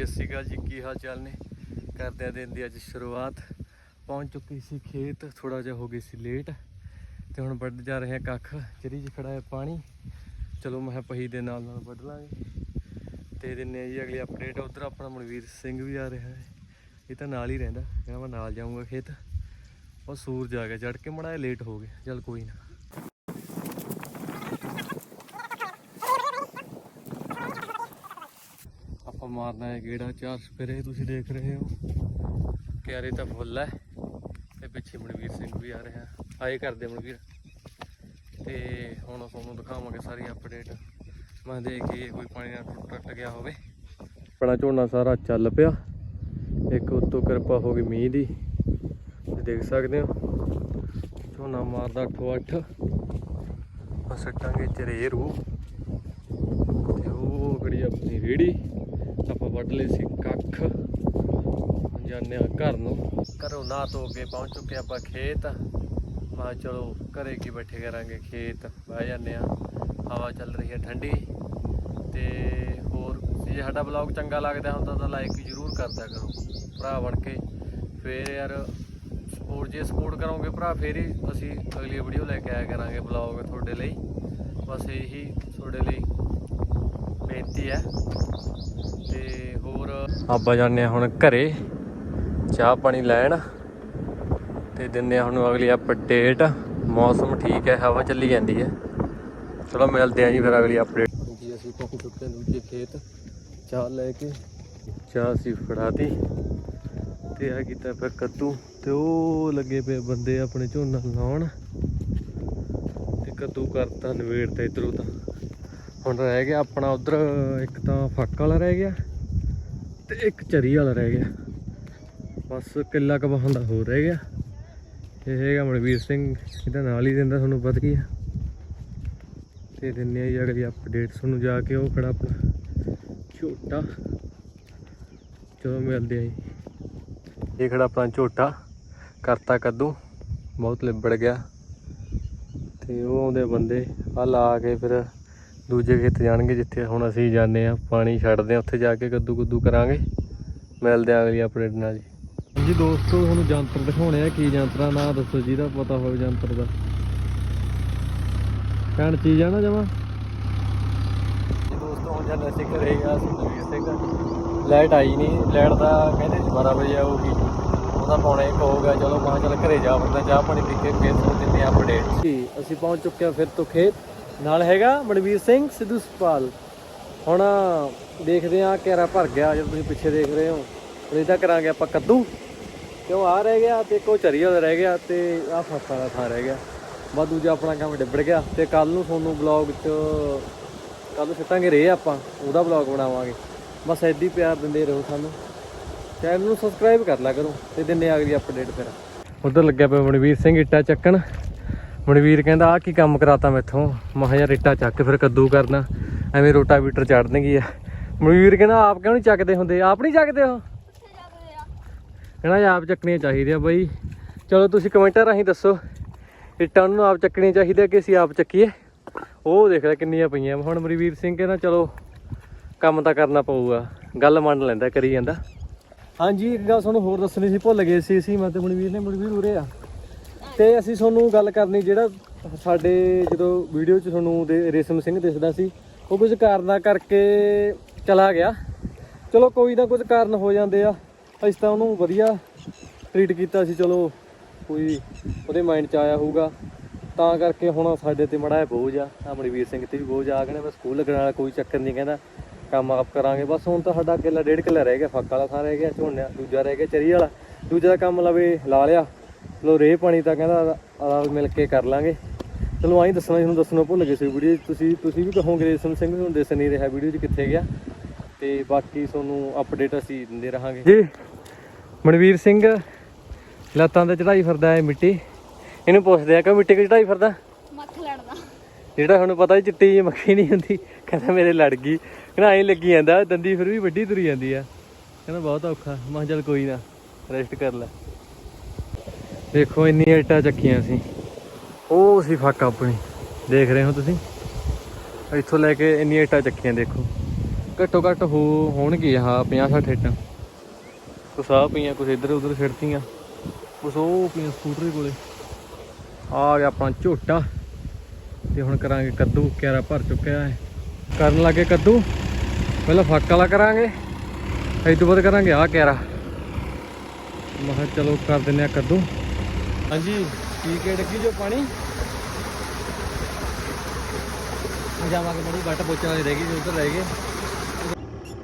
ਸਤਿ ਸ਼੍ਰੀ ਅਕਾਲ ਜੀ, ਕੀ ਹਾਲ ਚਾਲ ਨੇ? ਕਰਦੇ ਆ ਦਿਨ ਦੀ ਅੱਜ ਸ਼ੁਰੂਆਤ। ਪਹੁੰਚ ਚੁੱਕੀ ਸੀ ਖੇਤ ਥੋੜਾ ਜਿਹਾ ਹੋ ਗਈ ਸੀ ਲੇਟ ਤੇ ਹੁਣ ਵੱਢ ਜਾ ਰਹੇ ਆ ਕੱਖ। ਜਿਹੜੀ 'ਚ ਖੜਾ ਹੈ ਪਾਣੀ। ਚਲੋ ਮੈਂ ਕਿਹਾ ਪਹੀ ਦੇ ਨਾਲ ਨਾਲ ਵੱਢ ਲਾਂਗੇ। ਤੇ ਦਿੰਨੇ ਆ ਜੀ ਅਗਲੀ ਅਪਡੇਟ ਉਧਰ ਆਪਣਾ ਮਨਵੀਰ ਸਿੰਘ ਵੀ ਆ ਰਿਹਾ ਹੈ। ਇਹ ਤਾਂ ਨਾਲ ਹੀ ਰਹਿੰਦਾ। ਕਹਿੰਦਾ ਮੈਂ ਨਾਲ ਜਾਊਂਗਾ ਖੇਤ। ਉਹ ਸੂਰਜ ਆ ਗਿਆ। ਚੜ ਕੇ ਮੜਾ ਲੇਟ ਹੋ ਗਏ ਚੱਲ ਕੋਈ ਨਾ। ਆਪਾਂ ਮਾਰਨਾ ਹੈ ਗੇੜਾ ਚਾਰ ਸਪੇਰੇ ਤੁਸੀਂ ਦੇਖ ਰਹੇ ਹੋ। ਕਿਆਰੇ ਤਾਂ ਫੁੱਲ ਹੈ। ਤੇ ਪਿੱਛੇ ਮਨਵੀਰ ਸਿੰਘ ਵੀ ਆ ਰਿਹਾ। ਆਏ ਕਰਦੇ ਮਨਵੀਰ। ਤੇ ਹੁਣ ਤੁਹਾਨੂੰ ਦਿਖਾਵਾਂਗੇ ਸਾਰੀ ਅਪਡੇਟ ਮੈਂ ਦੇਖੀਏ ਕੋਈ ਪਾਣੀ ਨਾਲ ਟੁੱਟ ਟੱਟ ਗਿਆ ਹੋਵੇ। ਆਪਣਾ ਝੋਨਾ ਸਾਰਾ ਚੱਲ ਪਿਆ। ਇੱਕ ਉੱਤੋਂ ਕਿਰਪਾ ਹੋ ਗਈ ਮੀਂਹ ਦੀ। ਤੇ ਦੇਖ ਸਕਦੇ ਹੋ। ਝੋਨਾ ਮਾਰਦਾ 8 ਬਸ ਟਾਂਗੇ ਚਰੇ ਰੂ ਤੇ ਉਹ ਗੜੀ ਆਪਣੀ ਰੇੜੀ। ਆਪਾਂ ਵੱਢ ਲਏ ਸੀ ਕੱਖ। ਜਾਂਦੇ ਆ ਘਰ ਨੂੰ। ਘਰੋਂ ਨਾ ਧੋ ਕੇ ਪਹੁੰਚ ਚੁੱਕੇ ਆਪਾਂ ਖੇਤ। ਮਾ ਚਲੋ ਘਰੇ ਕੀ ਬੈਠੇ ਕਰਾਂਗੇ ਖੇਤ। ਬਹਿ ਜਾਂਦੇ ਆ ਹਵਾ ਚੱਲ ਰਹੀ ਹੈ ਠੰਡੀ। ਤੇ ਹੋਰ ਜੇ ਸਾਡਾ ਬਲੌਗ ਚੰਗਾ ਲੱਗਦਾ ਹੁੰਦਾ ਤਾਂ ਲਾਈਕ ਜ਼ਰੂਰ ਕਰਦਾ ਕਰੋ। ਭਰਾ ਬਣ ਕੇ ਫੇਰ ਯਾਰ ਸਪੋਰਟ ਜੇ ਸਪੋਰਟ ਕਰੋਗੇ ਭਰਾ, ਫੇਰ ਹੀ ਅਸੀਂ ਅਗਲੀ ਵੀਡੀਓ ਲੈ ਕੇ ਆਇਆ ਕਰਾਂਗੇ ਬਲੌਗ ਤੁਹਾਡੇ ਲਈ। ਬਸ ਇਹੀ ਤੁਹਾਡੇ ਲਈ ਬੇਨਤੀ ਹੈ। ਤੇ ਹੋਰ ਆਪਾਂ ਜਾਂਦੇ ਹਾਂ ਹੁਣ ਘਰੇ ਚਾਹ ਪਾਣੀ ਲੈਣ। ਤੇ ਦਿੰਦੇ ਹਾਂ ਹੁਣ ਅਗਲੀ ਅਪਡੇਟ ਮੌਸਮ ਠੀਕ ਹੈ ਹਵਾ ਚੱਲੀ ਜਾਂਦੀ ਹੈ। ਚਲੋ ਮਿਲਦੇ ਹਾਂ ਜੀ ਫਿਰ ਅਗਲੀ ਅਪਡੇਟ ਜੀ ਅਸੀਂ ਚੁੱਕੇ ਹਾਂ ਦੂਜੇ ਖੇਤ। ਚਾਹ ਲੈ ਕੇ। ਚਾਹ ਅਸੀਂ ਫੜਾਤੀ। ਤੇ ਆ ਕੀਤਾ ਫਿਰ ਕੱਦੂ। ਤੇ ਉਹ ਲੱਗੇ ਪਏ ਬੰਦੇ ਆਪਣੇ ਝੋਨਾ ਲਾਉਣ। ਤੇ ਕੱਦੂ ਕਰਤਾ ਨਵੇੜਤਾ ਇਧਰੋਂ ਤਾਂ। ਹੁਣ ਰਹਿ ਗਿਆ ਆਪਣਾ ਉਧਰ, ਇੱਕ ਤਾਂ ਫੱਕ ਵਾਲਾ ਰਹਿ ਗਿਆ ਤੇ ਇੱਕ ਚਰੀ ਵਾਲਾ ਰਹਿ ਗਿਆ। ਬਸ ਕਿੱਲਾ ਕੁ ਦਾ ਹੋਰ ਰਹਿ ਗਿਆ। ਇਹ ਹੈਗਾ ਮਨਵੀਰ ਸਿੰਘ, ਇਹਦਾ ਨਾਲ ਹੀ ਦਿੰਦਾ ਤੁਹਾਨੂੰ ਪਤਾ ਹੀ ਆ। ਤੇ ਦਿੰਨੇ ਆ ਜੀ ਅਗਲੀ ਅਪਡੇਟ ਤੁਹਾਨੂੰ ਜਾ ਕੇ, ਉਹ ਖੜਾ ਆਪਣਾ ਝੋਟਾ। ਚਲੋ ਮਿਲਦੇ ਆ ਜੀ। ਇਹ ਖੜਾ ਆਪਣਾ ਝੋਟਾ, ਕਰਤਾ ਕੱਦੂ, ਬਹੁਤ ਲਿਬੜ ਗਿਆ। ਤੇ ਉਹ ਆਉਂਦੇ ਬੰਦੇ, ਆ ਲਾ ਕੇ ਫਿਰ ਦੂਜੇ ਖੇਤ ਜਾਣਗੇ ਜਿੱਥੇ ਹੁਣ ਅਸੀਂ ਜਾਂਦੇ ਆ ਪਾਣੀ ਛੱਡਦੇ ਆ ਉੱਥੇ ਜਾ ਕੇ ਕੱਦੂ ਕੁੱਦੂ ਕਰਾਂਗੇ। ਮਿਲਦੇ ਆ ਅਗਲੀ ਅਪਡੇਟ ਨਾਲ ਜੀ। ਜੀ ਦੋਸਤੋ ਤੁਹਾਨੂੰ ਜੰਤਰ ਦਿਖਾਉਣੇ ਆ ਕੀ ਜੰਤਰਾਂ ਨਾਂ ਦੱਸੋ ਜਿਹਦਾ ਪਤਾ ਹੋਵੇ ਜੰਤਰ ਦਾ। ਕਹਿਣ ਚੀਜ਼ ਆ ਨਾ ਜਮਾ? ਦੋਸਤੋ ਹੁਣ ਜਦ ਅਸੀਂ ਘਰੇ ਆ ਸੁਖਵੀਰ ਸਿੰਘ ਲਾਈਟ ਆਈ ਨਹੀਂ ਲਾਈਟ ਦਾ ਕਹਿੰਦੇ ਸੀ 12 ਵਜੇ ਆਊਗੀ। ਉਹਦਾ ਪੌਣੇ ਇੱਕ ਹੋ ਗਿਆ ਚਲੋ ਮੈਂ ਕਿਹਾ ਚੱਲ ਘਰੇ ਜਾ ਬੰਦਾ ਚਾਹ ਪਾਣੀ ਪੀ ਕੇ ਫੇਰ ਤੁਹਾਨੂੰ ਦਿੰਦੇ ਆ ਅਪਡੇਟ ਜੀ ਅਸੀਂ ਪਹੁੰਚ ਚੁੱਕੇ ਆ ਫਿਰ ਤੋਂ ਖੇਤ। ਨਾਲ ਹੈਗਾ ਮਨਵੀਰ ਸਿੰਘ ਸਿੱਧੂ ਸਪਾਲ। ਹੁਣ ਦੇਖਦੇ ਆ ਕਿਹੜਾ ਭਰ ਗਿਆ ਜਦੋਂ ਤੁਸੀਂ ਪਿੱਛੇ ਦੇਖ ਰਹੇ ਹੋ। ਹੁਣ ਇਹਦਾ ਕਰਾਂਗੇ ਆਪਾਂ ਕੱਦੂ। ਕਿਉਂ ਆ ਰਹਿ ਗਿਆ ਤੇ ਕੋ ਚਰੀ ਰਹਿ ਗਿਆ ਤੇ ਆ ਫਸਾ ਦਾ ਥਾਂ ਰਹਿ ਗਿਆ। ਬਾ ਦੂਜਾ ਆਪਣਾ ਕੰਮ ਡਿੱਬੜ ਗਿਆ। ਤੇ ਕੱਲ ਨੂੰ ਤੁਹਾਨੂੰ ਬਲੌਗ 'ਚ ਕੱਲ ਨੂੰ ਸਿੱਟਾਂਗੇ ਰੇ ਆਪਾਂ। ਉਹਦਾ ਬਲੌਗ ਬਣਾਵਾਂਗੇ। ਬਸ ਐਦੀ ਪਿਆਰ ਦਿੰਦੇ ਰਹੋ ਸਾਨੂੰ। ਚੈਨਲ ਨੂੰ ਸਬਸਕ੍ਰਾਈਬ ਕਰ ਲਿਆ ਕਰੋ ਤੇ ਦਿੰਨੇ ਆ ਅਗਲੀ ਅਪਡੇਟ ਫਿਰ। ਉਧਰ ਲੱਗਿਆ ਪਿਆ ਮਨਵੀਰ ਸਿੰਘ ਇੱਟਾ ਚੱਕਣ। ਮਨਵੀਰ ਕਹਿੰਦਾ ਆ ਕੀ ਕੰਮ ਕਰਾਤਾ ਮੈਥੋਂ ਮੈਂ ਕਿਹਾ, ਯਾਰ ਰੇਟਾ ਚੱਕ ਕੇ ਫਿਰ ਕੱਦੂ ਕਰਨਾ। ਐਵੇਂ ਰੋਟਾਵੀਟਰ ਚੜ ਚੜਨਗੀ ਆ ਮਨਵੀਰ ਕਹਿੰਦਾ, ਆਪ ਕਿਉਂ ਨਹੀਂ ਚੱਕਦੇ ਹੁੰਦੇ? ਆਪ ਨਹੀਂ ਚੱਕਦੇ ਉਹ? ਕਹਿੰਦਾ ਆਪ ਚੱਕਣੀਆਂ ਚਾਹੀਦੀਆਂ ਬਾਈ। ਚਲੋ ਤੁਸੀਂ ਕਮੈਂਟਾਂ ਰਾਹੀਂ ਦੱਸੋ, ਇੱਟਾਂ ਨੂੰ ਆਪ ਚੱਕਣੀਆਂ ਚਾਹੀਦੀਆਂ ਕਿ ਅਸੀਂ ਆਪ ਚੱਕੀਏ? ਉਹ ਦੇਖ ਲੈ ਕਿੰਨੀਆਂ ਪਈਆਂ। ਹੁਣ ਮਨਵੀਰ ਸਿੰਘ ਕਹਿੰਦਾ, ਚਲੋ, ਕੰਮ ਤਾਂ ਕਰਨਾ ਪਊਗਾ। ਗੱਲ ਮੰਨ ਲੈਂਦਾ, ਕਰੀ ਜਾਂਦਾ। ਹਾਂਜੀ, ਇੱਕ ਗੱਲ ਤੁਹਾਨੂੰ ਹੋਰ ਦੱਸਣੀ ਸੀ, ਭੁੱਲ ਗਏ ਸੀ ਅਸੀਂ। ਮੈਂ ਤੇ ਮਨਵੀਰ ਨੇ ਮਨਵੀਰ ਉਰੇ ਆ। ਤੇ ਅਸੀਂ ਤੁਹਾਨੂੰ ਗੱਲ ਕਰਨੀ ਜਿਹੜਾ ਸਾਡੇ ਜਦੋਂ ਵੀਡੀਓ 'ਚ ਤੁਹਾਨੂੰ ਦੇ ਰੇਸ਼ਮ ਸਿੰਘ ਦਿਸਦਾ ਸੀ, ਉਹ ਕੁਝ ਕਾਰਨਾਂ ਕਰਕੇ ਚਲਾ ਗਿਆ। ਚਲੋ ਕੋਈ ਨਾ ਕੁਝ ਕਾਰਨ ਹੋ ਜਾਂਦੇ ਆ, ਅਸੀਂ ਤਾਂ ਉਹਨੂੰ ਵਧੀਆ ਟ੍ਰੀਟ ਕੀਤਾ ਸੀ, ਚਲੋ ਕੋਈ ਉਹਦੇ ਮਾਈਂਡ 'ਚ ਆਇਆ ਹੋਊਗਾ। ਤਾਂ ਕਰਕੇ ਹੁਣ ਸਾਡੇ ਤੇ ਮੜਾ ਬੋਝ ਆ ਆ ਸਿੰਘ ਤੇ ਵੀ ਬੋਝ ਆ ਕਹਿੰਦਾ ਮੈਂ ਸਕੂਲ ਲੱਗਣ ਵਾਲਾ ਕੋਈ ਚੱਕਰ ਨਹੀਂ ਕਹਿੰਦਾ, ਕੰਮ ਆਪ ਕਰਾਂਗੇ। ਬਸ ਹੁਣ ਤਾਂ ਸਾਡਾ ਕਿੱਲਾ ਡੇਢ ਕਿੱਲਾ ਰਹਿ ਗਿਆ, ਫੱਕ ਵਾਲਾ ਥਾਂ ਰਹਿ ਗਿਆ, ਝੋਨੇ ਦੂਜਾ ਰਹਿ ਗਿਆ, ਚਰੀ ਵਾਲਾ। ਦੂਜਾ ਦਾ ਕੰਮ ਲਵੇ ਲਾ ਲਿਆ। ਚਲੋ ਰੇ ਪਾਣੀ ਤਾਂ ਕਹਿੰਦਾ ਆ ਮਿਲ ਕੇ ਕਰ ਲਾਂਗੇ। ਚਲੋ ਆਈ ਦੱਸਣਾ ਤੁਹਾਨੂੰ ਦੱਸਣਾ ਭੁੱਲ ਗਏ ਸੀ ਵੀਡੀਓ ਤੁਸੀਂ ਤੁਸੀਂ ਵੀ ਕਹੋਗੇ ਰੇਸ਼ਮ ਸਿੰਘ ਨੂੰ ਦਿਸ ਨਹੀਂ ਰਿਹਾ ਵੀਡੀਓ 'ਚ ਕਿੱਥੇ ਗਿਆ। ਤੇ ਬਾਕੀ ਤੁਹਾਨੂੰ ਅਪਡੇਟ ਅਸੀਂ ਦਿੰਦੇ ਰਹਾਂਗੇ। ਜੀ ਮਨਵੀਰ ਸਿੰਘ ਲੱਤਾਂ ਤੇ ਚੜਾਈ ਫਿਰਦਾ ਹੈ ਮਿੱਟੀ। ਇਹਨੂੰ ਪੁੱਛਦੇ ਆ ਕਿ ਮਿੱਟੀ ਕਿ ਚੜਾਈ ਫਿਰਦਾ? ਮੱਖ ਲੜਦਾ। ਜਿਹੜਾ ਹੁਣ ਪਤਾ ਹੀ ਚਿੱਟੀ ਜਿਹੀ ਮੱਖੀ ਨਹੀਂ ਹੁੰਦੀ ਕਹਿੰਦਾ ਮੇਰੇ ਲੜ ਗਈ। ਕਹਿੰਦਾ ਐਂ ਲੱਗੀ ਜਾਂਦਾ ਦੰਦੀ ਫਿਰ ਵੀ ਵੱਡੀ ਤੁਰੀ ਜਾਂਦੀ ਆ। ਕਹਿੰਦਾ ਬਹੁਤ ਔਖਾ। ਮੈਂ ਕਿਹਾ ਚੱਲ ਕੋਈ ਨਾ ਰੈਸਟ ਕਰ ਲੈ। ਦੇਖੋ ਇੰਨੀਆਂ ਇੱਟਾਂ ਚੱਕੀਆਂ ਸੀ ਉਹ ਸੀ ਫੱਕ ਆਪਣੀ। ਦੇਖ ਰਹੇ ਹੋ ਤੁਸੀਂ? ਇੱਥੋਂ ਲੈ ਕੇ ਇੰਨੀਆਂ ਇੱਟਾਂ ਚੱਕੀਆਂ, ਦੇਖੋ। ਘੱਟੋ ਘੱਟ ਹੋ ਹੋਣਗੇ ਆਹ 50 60 ਇੱਟਾਂ। ਕੁਛ ਆ ਪਈਆਂ, ਕੁਛ ਇੱਧਰ ਉੱਧਰ ਛਿੜਤੀਆਂ ਕੁਛ ਉਹ ਪਈਆਂ ਸਕੂਟਰ ਕੋਲੇ। ਆ ਗਿਆ ਆਪਣਾ ਝੋਟਾ। ਤੇ ਹੁਣ ਕਰਾਂਗੇ ਕੱਦੂ, ਕਿਆਰਾ ਭਰ ਚੁੱਕਿਆ ਹੈ। ਕਰਨ ਲੱਗੇ ਕੱਦੂ? ਪਹਿਲਾਂ ਫੱਕ ਵਾਲਾ ਕਰਾਂਗੇ। ਇਸ ਤੋਂ ਬਾਅਦ ਕਰਾਂਗੇ ਆ ਕਿਆਰਾ। ਮੈਂ ਚਲੋ ਕਰ ਦਿੰਨੇ ਆ ਕੱਦੂ। ਹਾਂਜੀ। ਪੀ ਕੇ ਡੱਗੀ ਜੋ ਪਾਣੀ? ਜਾਵਾਂਗੇ ਬੜੀ ਬੱਟ ਪੋਚਾ ਵਾਲੀ ਰਹਿ ਗਈ ਜੀ, ਉਧਰ ਰਹਿ ਗਏ।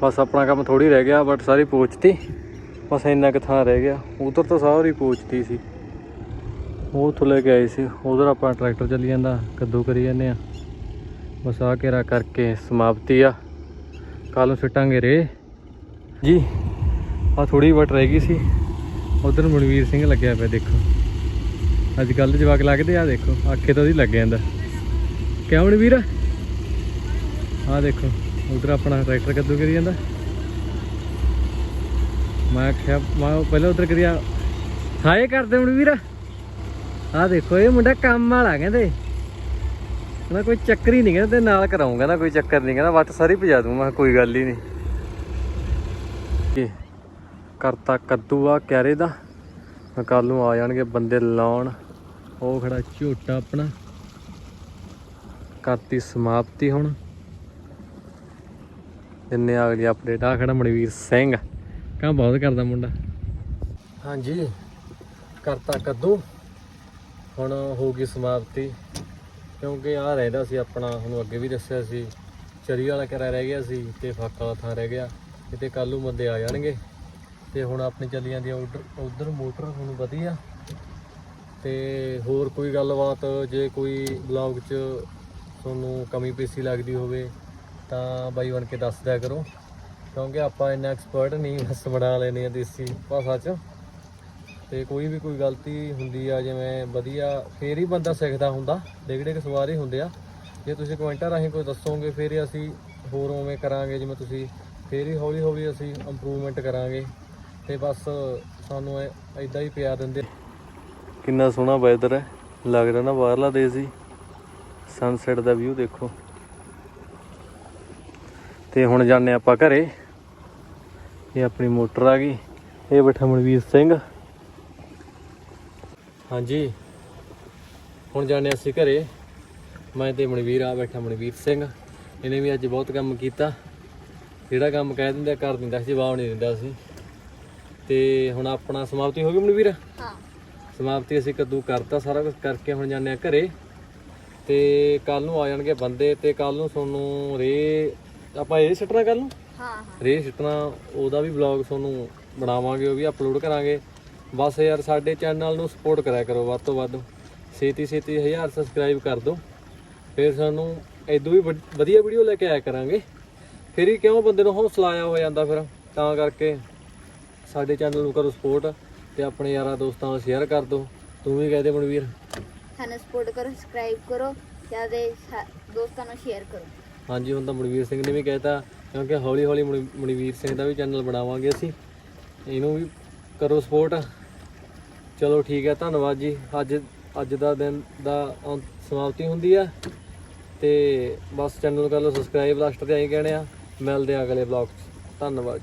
ਬਸ ਆਪਣਾ ਕੰਮ ਥੋੜੀ ਰਹਿ ਗਿਆ ਬਟ ਸਾਰੀ ਪੋਚਤੀ। ਬਸ ਇੰਨਾ ਕੁ ਥਾਂ ਰਹਿ ਗਿਆ। ਉਧਰ ਤਾਂ ਸਾਰੀ ਪੋਚਤੀ ਸੀ। ਉਹ ਉੱਥੋਂ ਲੈ ਕੇ ਆਏ ਸੀ। ਉਧਰ ਆਪਾਂ ਟਰੈਕਟਰ ਚੱਲੀ ਜਾਂਦਾ, ਕੱਦੂ ਕਰੀ ਜਾਂਦੇ ਆ। ਬਸ ਆ ਘੇਰਾ ਕਰਕੇ ਸਮਾਪਤੀ ਆ। ਕੱਲ ਨੂੰ ਸਿੱਟਾਂਗੇ ਰੇ ਜੀ ਆ ਥੋੜੀ ਵਟ ਰਹਿ ਗਈ ਸੀ। ਉਧਰ ਮਨਵੀਰ ਸਿੰਘ ਲੱਗਿਆ ਪਿਆ, ਦੇਖੋ। ਅੱਜ ਕੱਲ ਜਵਾਕ ਲੱਗਦੇ ਆ ਦੇਖੋ, ਆਖੇ ਤਾਂ ਉਹਦੀ ਲੱਗ ਜਾਂਦਾ। ਕਿਉਂ ਮਨਵੀਰ ਆ ਦੇਖੋ, ਉਧਰ ਆਪਣਾ ਟਰੈਕਟਰ ਕੱਦੂ ਕਰੀ ਜਾਂਦਾ। ਮੈਂ ਆਖਿਆ, ਮੈਂ ਪਹਿਲਾਂ ਉਧਰ ਕਰਿਆ ਹਾਏ ਕਰਦੇ ਮਨਵੀਰ ਆ ਦੇਖੋ, ਇਹ ਮੁੰਡਾ ਕੰਮ ਵਾਲਾ ਕਹਿੰਦੇ। ਕਹਿੰਦਾ ਕੋਈ ਚੱਕਰ ਹੀ ਨਹੀਂ ਕਹਿੰਦਾ ਤੇ ਨਾਲ ਕਰਾਉਂਗਾ ਨਾ ਕੋਈ ਚੱਕਰ ਨਹੀਂ ਕਹਿੰਦਾ ਵੱਟ ਸਾਰੀ ਭਜਾ ਦੂੰ, ਮੈਂ ਕੋਈ ਗੱਲ ਹੀ ਨਹੀਂ ਕਰਤਾ ਕੱਦੂ ਆ, ਕਿਆਰੇ ਦਾ। ਕੱਲ ਨੂੰ ਆ ਜਾਣਗੇ, ਬੰਦੇ ਲਾਉਣ। ਉਹ ਖੜਾ ਝੋਟਾ ਆਪਣਾ। ਕਰਤੀ ਸਮਾਪਤੀ ਹੁਣ। ਜਿੰਨੇ ਅਗਲੀ ਅਪਡੇਟ ਆ ਖੜਾ ਮਨਵੀਰ ਸਿੰਘ। ਕੰਮ ਬਹੁਤ ਕਰਦਾ ਮੁੰਡਾ। ਹਾਂਜੀ। ਕਰਤਾ ਕੱਦੂ। ਹੁਣ ਹੋ ਗਈ ਸਮਾਪਤੀ। ਕਿਉਂਕਿ ਆ ਰਹਿੰਦਾ ਸੀ ਆਪਣਾ। ਹੁਣ ਅੱਗੇ ਵੀ ਦੱਸਿਆ ਸੀ। ਚਰੀ ਵਾਲਾ ਕਿਰਾ ਰਹਿ ਗਿਆ ਸੀ ਤੇ ਫੱਕ ਵਾਲਾ ਥਾਂ ਰਹਿ ਗਿਆ। ਕਿਤੇ ਕੱਲ ਬੰਦੇ ਆ ਜਾਣਗੇ। ਤੇ ਹੁਣ ਆਪਣੀ ਚੱਲੀ ਜਾਂਦੀ ਆ ਉਧਰ ਮੋਟਰ ਹੁਣ ਵਧੀਆ। ਤੇ ਹੋਰ ਕੋਈ ਗੱਲਬਾਤ, ਜੇ ਕੋਈ ਬਲੌਗ 'ਚ ਤੁਹਾਨੂੰ ਕਮੀ ਪੇਸ਼ੀ ਲੱਗਦੀ ਹੋਵੇ, ਤਾਂ ਬਾਈ ਬਣ ਕੇ ਦੱਸ ਦਿਆ ਕਰੋ। ਕਿਉਂਕਿ ਆਪਾਂ ਇੰਨਾ ਐਕਸਪਰਟ ਨਹੀਂ, ਬਸ ਬਣਾ ਲੈਨੇ ਆ ਦੇਸੀ ਭਾਸ਼ਾ 'ਚ। ਤੇ ਕੋਈ ਵੀ ਕੋਈ ਗਲਤੀ ਹੁੰਦੀ ਆ, ਜਿਵੇਂ ਵਧੀਆ, ਫੇਰ ਹੀ ਬੰਦਾ ਸਿੱਖਦਾ ਹੁੰਦਾ। ਡਿਗੜੇ ਕੇ ਸਵਾਰ ਹੀ ਹੁੰਦੇ ਆ। ਜੇ ਤੁਸੀਂ ਕਮੈਂਟਾਂ ਰਾਹੀਂ ਕੋਈ ਦੱਸੋਗੇ, ਫਿਰ ਹੀ ਅਸੀਂ ਹੋਰ ਉਵੇਂ ਕਰਾਂਗੇ, ਜਿਵੇਂ ਤੁਸੀਂ ਫੇਰ ਹੀ ਹੌਲੀ ਹੌਲੀ ਅਸੀਂ ਇੰਪਰੂਵਮੈਂਟ ਕਰਾਂਗੇ। ਤੇ ਬਸ ਸਾਨੂੰ ਐਦਾਂ ਹੀ ਪਿਆ ਦਿੰਦੇ ਕਿੰਨਾ ਸੋਹਣਾ ਵੈਦਰ ਹੈ। ਲੱਗਦਾ ਨਾ ਬਾਹਰਲਾ ਦੇਸ਼ ਹੀ। ਸਨਸੈਟ ਦਾ ਵਿਊ ਦੇਖੋ। ਤੇ ਹੁਣ ਜਾਂਦੇ ਆਪਾਂ ਘਰੇ। ਇਹ ਆਪਣੀ ਮੋਟਰ ਆ ਗਈ। ਇਹ ਬੈਠਾ ਮਨਵੀਰ ਸਿੰਘ। ਹਾਂਜੀ। ਹੁਣ ਜਾਂਦੇ ਅਸੀਂ ਘਰੇ। ਮੈਂ ਤੇ ਮਨਵੀਰ ਆ ਬੈਠਾ ਮਨਵੀਰ ਸਿੰਘ। ਇਹਨੇ ਵੀ ਅੱਜ ਬਹੁਤ ਕੰਮ ਕੀਤਾ। ਜਿਹੜਾ ਕੰਮ ਕਹਿ ਦਿੰਦਾ ਕਰ ਦਿੰਦਾ ਸੀ, ਜਵਾਬ ਨਹੀਂ ਦਿੰਦਾ ਸੀ। ਤੇ ਹੁਣ ਆਪਣਾ ਸਮਾਪਤੀ ਹੋ ਗਈ ਮਨਵੀਰ? ਹਾਂ। ਸਮਾਪਤੀ ਅਸੀਂ ਕੱਦੂ ਕਰਤਾ ਸਾਰਾ ਕੁਝ ਕਰਕੇ ਹੁਣ ਜਾਂਦੇ ਆ ਘਰੇ। ਤੇ ਕੱਲ ਨੂੰ ਆ ਜਾਣਗੇ ਬੰਦੇ ਤੇ ਕੱਲ ਨੂੰ ਤੁਹਾਨੂੰ ਰੇ ਆਪਾਂ ਇਹ ਸਿੱਟਣਾ ਕੱਲ ਨੂੰ? ਹਾਂ ਹਾਂ। ਰੇ ਸਿੱਟਣਾ ਉਹਦਾ ਵੀ ਵਲੌਗ ਤੁਹਾਨੂੰ ਬਣਾਵਾਂਗੇ ਉਹ ਵੀ ਅਪਲੋਡ ਕਰਾਂਗੇ। ਬਸ ਯਾਰ ਸਾਡੇ ਚੈਨਲ ਨੂੰ ਸਪੋਰਟ ਕਰਿਆ ਕਰੋ ਵੱਧ ਤੋਂ ਵੱਧ। ਛੇਤੀ ਛੇਤੀ ਹਜ਼ਾਰ ਸਬਸਕ੍ਰਾਈਬ ਕਰ ਦਿਓ। ਫਿਰ ਸਾਨੂੰ ਇਦੋਂ ਵੀ ਵਧ- ਵਧੀਆ ਵੀਡੀਓ ਲੈ ਕੇ ਆਇਆ ਕਰਾਂਗੇ। ਫਿਰ ਹੀ ਕਿਉਂ ਬੰਦੇ ਨੂੰ ਹੌਸਲਾ ਆਇਆ ਹੋ ਜਾਂਦਾ ਫਿਰ ਤਾਂ ਕਰਕੇ ਸਾਡੇ ਚੈਨਲ ਨੂੰ ਕਰੋ ਸਪੋਰਟ ਤੇ ਆਪਣੇ ਯਾਰਾਂ ਦੋਸਤਾਂ ਨਾਲ ਸ਼ੇਅਰ ਕਰ ਦਿਓ ਤੂੰ ਵੀ ਕਹਿ ਦੇ ਮਨਵੀਰ। ਸਾਨੂੰ ਸਪੋਰਟ ਕਰੋ ਸਬਸਕ੍ਰਾਈਬ ਕਰੋ ਜਿਆਦੇ ਦੋਸਤਾਂ ਨਾਲ ਸ਼ੇਅਰ ਕਰੋ। ਹਾਂਜੀ ਹੁਣ ਤਾਂ ਮਨਵੀਰ ਸਿੰਘ ਨੇ ਵੀ ਕਹਿਤਾ ਕਿਉਂਕਿ ਹੌਲੀ ਹੌਲੀ ਮਨ- ਮਨਵੀਰ ਸਿੰਘ ਦਾ ਵੀ ਚੈਨਲ ਬਣਾਵਾਂਗੇ ਅਸੀਂ। ਇਹਨੂੰ ਵੀ ਕਰੋ ਸਪੋਰਟ ਚਲੋ ਠੀਕ ਹੈ ਧੰਨਵਾਦ ਜੀ। ਅੱਜ ਅੱਜ ਦਾ ਦਿਨ ਦਾ ਸਮਾਪਤੀ ਹੁੰਦੀ ਆ। ਤੇ ਬਸ ਚੈਨਲ ਨੂੰ ਕਰ ਲਓ ਸਬਸਕ੍ਰਾਈਬ ਲਾਸਟ ਤੇ ਆਈ ਕਹਿਣੇ ਆ। ਮਿਲਦੇ ਆ ਅਗਲੇ ਬਲੌਗ 'ਚ। ਧੰਨਵਾਦ